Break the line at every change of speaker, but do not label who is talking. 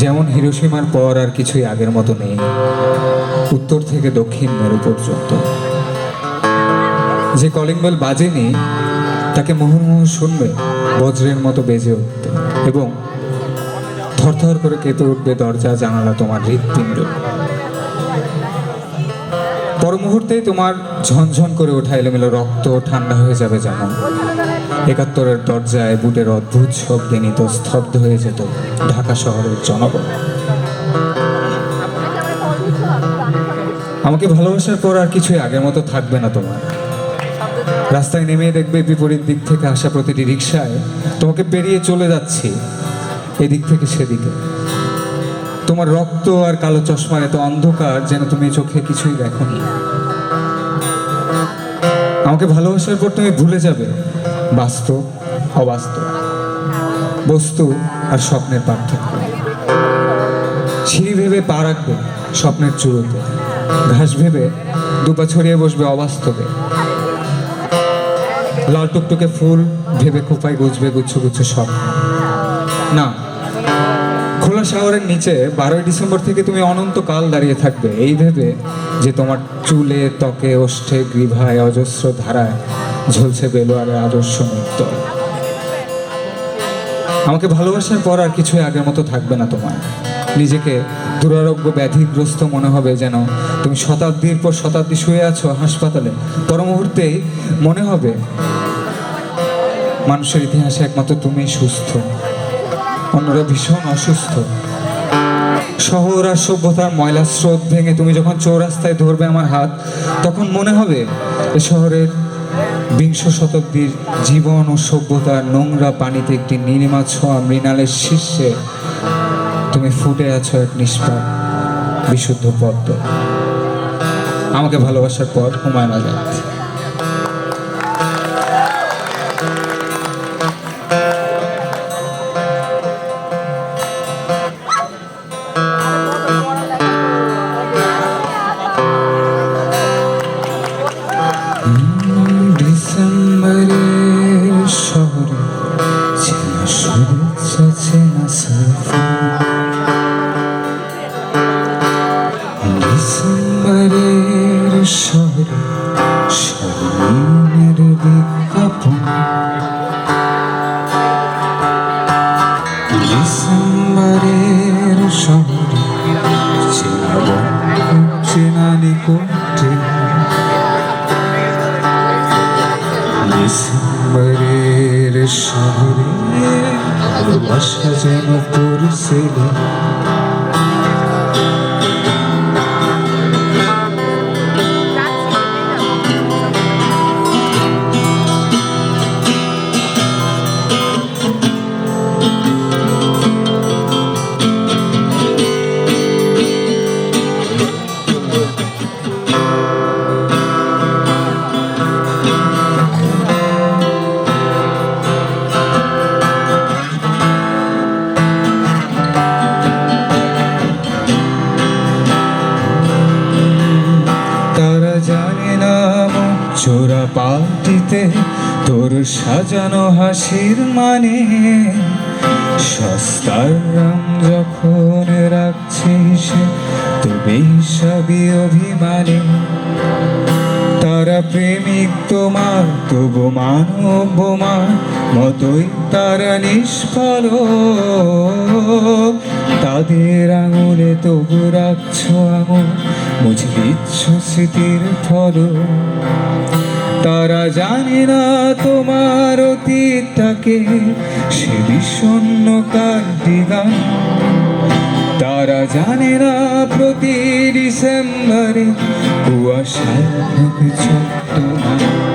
যেমন হিরোসীমার পর আর কিছুই আগের মতো নেই, উত্তর থেকে দক্ষিণ মেরু পর্যন্ত। যে কলিং বেল বাজেনি, তাকে মুহুর্মুহু শুনবে, বজ্রের মতো বেজে উঠতে এবং থরথর করে কেঁপে উঠবে দরজা জানালা তোমার হৃৎপিণ্ড। পর মুহূর্তেই তোমার ঝনঝন করে ওঠা এলোমেলো রক্ত ঠান্ডা হয়ে যাবে যেমন। একাত্তরের দরজায় বুটের অদ্ভুত শব্দে নিত, স্তব্ধ হয়ে যেত ঢাকা শহরের জনগণ। আমাকে ভালোবাসার পর আর কিছুই আগের মতো থাকবে না তোমার। রাস্তায় নেমে দেখবে বিপরীত দিক থেকে আসা প্রতিটি রিক্সায় তোমাকে পেরিয়ে চলে যাচ্ছি, এদিক থেকে সেদিকে। তোমার রক্ত আর কালো চশমার এত অন্ধকার যেন তুমি চোখে কিছুই দেখোনি। আমাকে ভালোবাসার পর তুমি ভুলে যাবে। বাস্তব, অবাস্তব, বস্তু আর স্বপ্নের পার্থক্য। সিঁড়ি ভেবে পা রাখবে স্বপ্নের চূড়োতে। ঘাস ভেবে দুপা ছড়িয়ে বসবে অবাস্তবে। লাল টুকটুকে ফুল ভেবে খোপায় গুছবে গুচ্ছ গুচ্ছ স্বপ্ন। না খোলা শাওয়ারের নিচে বারোই ডিসেম্বর থেকে তুমি অনন্তকাল দাঁড়িয়ে থাকবে। এই ভেবে যে তোমার চুলে ত্বকে ওষ্ঠে গ্রীভায় অজস্র ধারায় ঝলছে বেলোয়ারের আদর্শ নৃত্য। আমাকে ভালোবাসার পর আর কিছুই আগের মতো থাকবে না তোমার। নিজেকে দুরারোগ্য ব্যাধিগ্রস্ত মনে হবে যেন তুমি শতাব্দীর পর শতাব্দী শুয়ে আছো হাসপাতালে। পর মুহূর্তেই মনে হবে, মানুষের ইতিহাসে একমাত্র তুমি সুস্থ। অন্যরা ভীষণ অসুস্থ। শহর আর সভ্যতার ময়লা স্রোত ভেঙে তুমি যখন চৌরাস্তায় ধরবে আমার হাত, তখন মনে হবে এ শহরের বিংশ শতাব্দীর জীবন ও সভ্যতার নোংরা পানিতে একটি নীলিমা ছোঁয়া মৃণালের শীর্ষে তুমি ফুটে আছো এক নিষ্পাপ, বিশুদ্ধ পদ্ম। আমাকে ভালোবাসার পর হুমায়ুন আজাদ। ডিসেম্বরের শহরে স্মরণের বিজ্ঞাপন। ডিসেম্বরের শহরে চেনা বন্ধু ডিসেম্বরের শহরে ভালোবাসা যেন পড়ছিল তারা পাল্টিতে তোর সাজানো হাসির মানে। সস্তার রাম যখন রাখছিস তবে সবই অভিমানে। তারা প্রেমিক তোমার, তবু মানব বোমার মতোই তারা নিষ্ফল তাদের আঙুলে তবু রাখছ আঙুল মুছে দিচ্ছ স্মৃতির ফল তারা জানে না তোমার অতীতটাকে সে বিষণ্ন কান্তি গান তারা জানে না প্রতি ডিসেম্বরে কুয়াশায় ছোট্ট নাম।